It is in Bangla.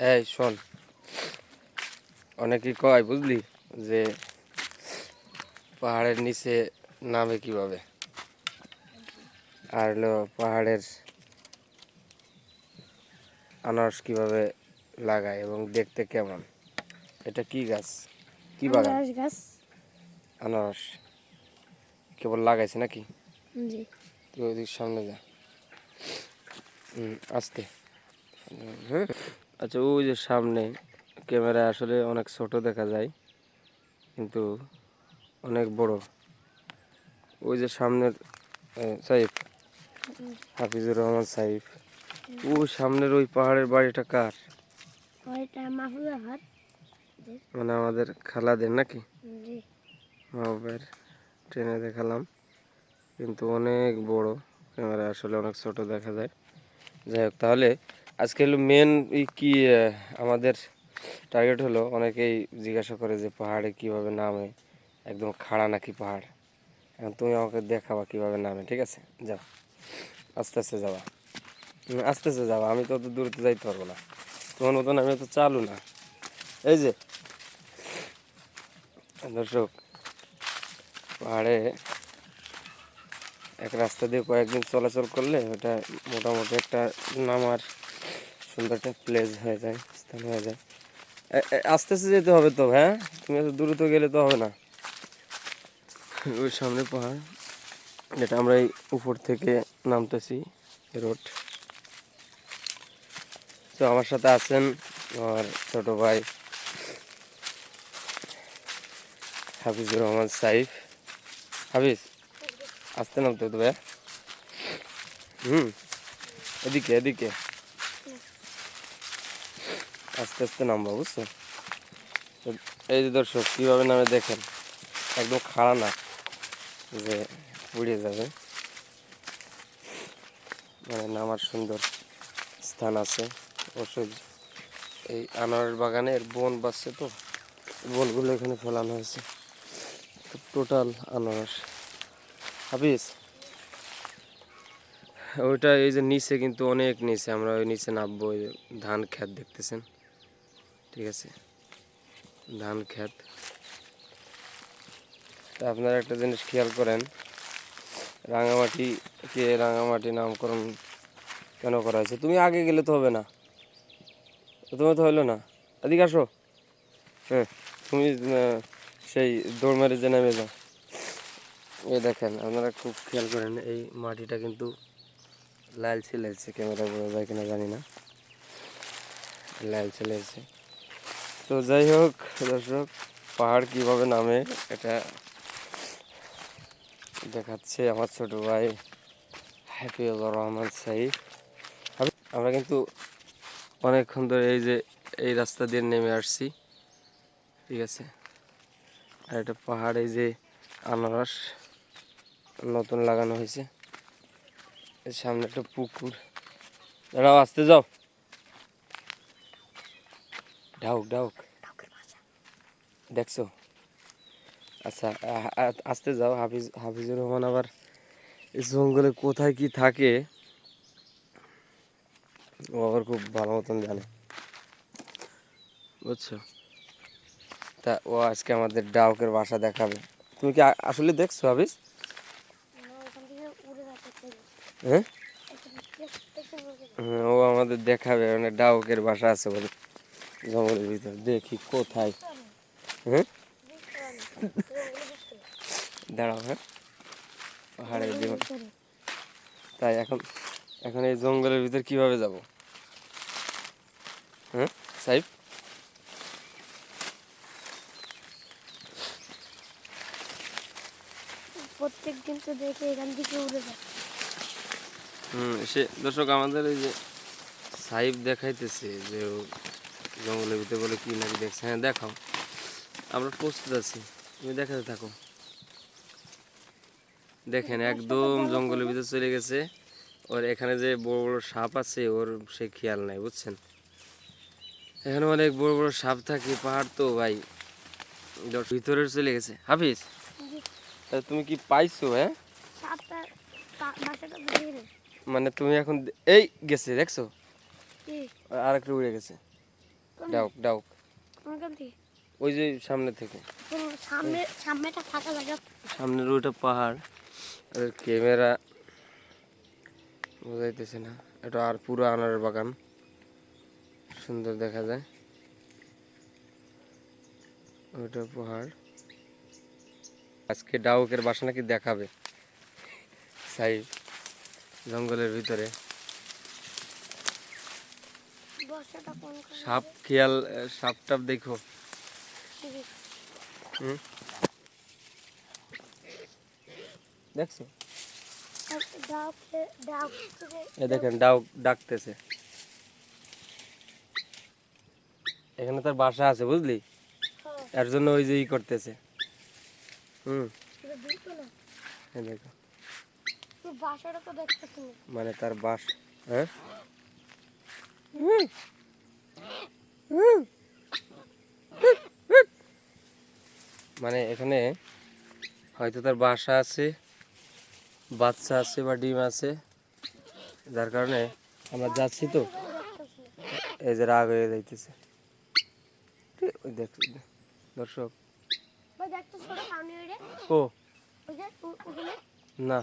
এই শোন। অনেকেই কয় বুঝলি? যে পাহাড়ের নিচে নামে কীভাবে? আর হলো পাহাড়ের আনারস কীভাবে লাগায় এবং দেখতে কেমন? এটা কি গাছ? কি বাগান? আনারস গাছ। আনারস। কেবল লাগাইছে নাকি? জি। তুই ওইদিক সামনে যা। আস্তে। হ্যাঁ। আচ্ছা ওই যে সামনে ক্যামেরা আসলে অনেক ছোট দেখা যায় কিন্তু অনেক বড়। ওই যে সামনের সাইফ হাফিজুর রহমান সাইফ। ওই সামনের ওই পাহাড়ের বাড়িটা কার? মানে আমাদের খালাদের নাকি? ট্রেনে দেখালাম। কিন্তু অনেক বড় ক্যামেরা আসলে অনেক ছোট দেখা যায়। যাই হোক তাহলে আজকে হলো মেন কি আমাদের টার্গেট হলো অনেকেই জিজ্ঞাসা করে যে পাহাড়ে কীভাবে নামে, একদম খাড়া নাকি পাহাড়? এখন তুমি আমাকে দেখাবা কীভাবে নামে, ঠিক আছে? যাও। আস্তে আস্তে যাবা। আস্তে আস্তে যাবা, আমি তো অত দূরে তো যাইতে পারব না। তোমার মতন আমি তো চালু না। এই যে, দর্শক, পাহাড়ে এক রাস্তা দিয়ে কয়েকদিন চলাচল করলে ওটা মোটামুটি একটা নামার সুন্দর একটা প্লেস হয়ে যায়, স্থান হয়ে যায়। আস্তে আস্তে যেতে হবে তো হ্যাঁ? তুমি এত দ্রুত গেলে তো হবে না। ওই সামনে পাহাড়, যেটা আমরা এই উপর থেকে নামতেছি রোড তো আমার সাথে আছেন আমার ছোট ভাই হাফিজুর রহমান সাইফ। হাফিজ আসতে নামতে হতো ভাইয়া? হুম, এদিকে এদিকে। আস্তে আস্তে নামবা, বুঝছ? এই যে দর্শক, কীভাবে নামে দেখেন, একদম খাড়া না যে উড়ে যাবে। মানে নামার সুন্দর স্থান আছে। অবশ্যই এই আনারের বাগানের বন বাসছে তো। বনগুলো এখানে ফেলানো হয়েছে। টোটাল আনারস। হাফিজ? ওইটা এই যে নিচে কিন্তু অনেক নিচে, আমরা ওই নিচে নামবো, ওই ধান ক্ষেত দেখতেছেন? ঠিক আছে। ধান ক্ষেত। তা আপনারা একটা জিনিস খেয়াল করেন, রাঙামাটি কে রাঙামাটি নামকরণ কেন করা হয়েছে? তুমি আগে গেলে তো হবে না। তুমি তো হইল না। এদিকে আসো। হ্যাঁ তুমি সেই দৌড় মেরে যে নেমে যাও। এই দেখেন, আপনারা খুব খেয়াল করেন, এই মাটিটা কিন্তু লালচে লালচে ক্যামেরা বোঝা যায় কিনা জানি না। লালচে লালচে তো যাই হোক, দর্শক, পাহাড় কীভাবে নামে এটা দেখাচ্ছে আমার ছোট ভাই হাফিজুর রহমান সাইফ। আমি- আমরা কিন্তু অনেকক্ষণ ধরে এই যে, এই রাস্তা দিয়ে নেমে আসছি। ঠিক আছে? আর এটা এই যে আনারস। নতুন লাগানো হয়েছে। সামনে একটা পুকুর। দাঁড়াও, আসতে যাও। ঢাউক ঢাউক। দেখছ? আচ্ছা আসতে যাও। হাফিজ, হাফিজুর রহমান আবার জঙ্গলে কোথায় কি থাকে, ও আবার খুব ভালো মতন জানে। বুঝছ? তা ও আজকে আমাদের ডাউকের বাসা দেখাবে। তুমি কি আসলে দেখছ হাফিজ ওখান থেকে উড়ে যাচ্ছে হ্যাঁ? হ্যাঁ, ও আমাদের দেখাবে মানে ডাউকের বাসা আছে বলে জঙ্গলের ভিতর। দেখি কোথায়। হ্যাঁ? দাঁড়াও হ্যাঁ? পাহাড়ের দিকে তাই এখন এখন এই জঙ্গলের ভিতর কীভাবে যাব? হ্যাঁ সাইফ? প্রত্যেক দিন তো দেখে এখান থেকে উড়ে যায়। হুম সে দর্শক আমাদের এই যে সাইফ দেখাইতেছে যে ও জঙ্গলের ভিতরে বলে কি নাকি দেখছে। হ্যাঁ দেখাও। আমরা প্রস্তুত আছি। তুমি দেখাতে থাকো। দেখেন একদম জঙ্গলের ভিতরে চলে গেছে। ওর এখানে যে বড় বড় সাপ আছে ওর সে খেয়াল নাই বুঝছেন? এখানে অনেক বড় বড় সাপ থাকে পাহাড় তো ভাই। ভিতরে চলে গেছে। হাফিজ তুমি কি পাইছো হ্যাঁ? মানে তুমি এখন এই গেছে দেখছ? আর একটা উড়ে গেছে। ডাউক ডাউক। ওই যে সামনে থেকে। সামনে সামনেটা ফাঁকা জায়গা সামনের ওইটা পাহাড় আর ক্যামেরা। বোঝাইতেছে না। এটা আর পুরো আনারের বাগান। সুন্দর দেখা যায়। ওইটা পাহাড়। আজকে ডাউকের বাসা নাকি দেখাবে। সাই জঙ্গলের ভিতরে। সাপ খেয়াল সাপ টাপ দেখো। দেখছ? এ দেখেন ডাউক ডাকতেছে। এখানে তার বাসা আছে বুঝলি? হ্যাঁ, এর জন্য ওই যে ই করতেছে। হুম? দেখো। বাসাটা তো দেখতেছি মানে তার বাস হ্যাঁ? মানে এখানে হয়তো তার বাসা আছে বাচ্চা আছে বা ডিম আছে যার কারণে আমরা যাচ্ছি তো। এই যে রাগ হয়ে যাইতেছে। ওই দেখ দর্শক। ও। না।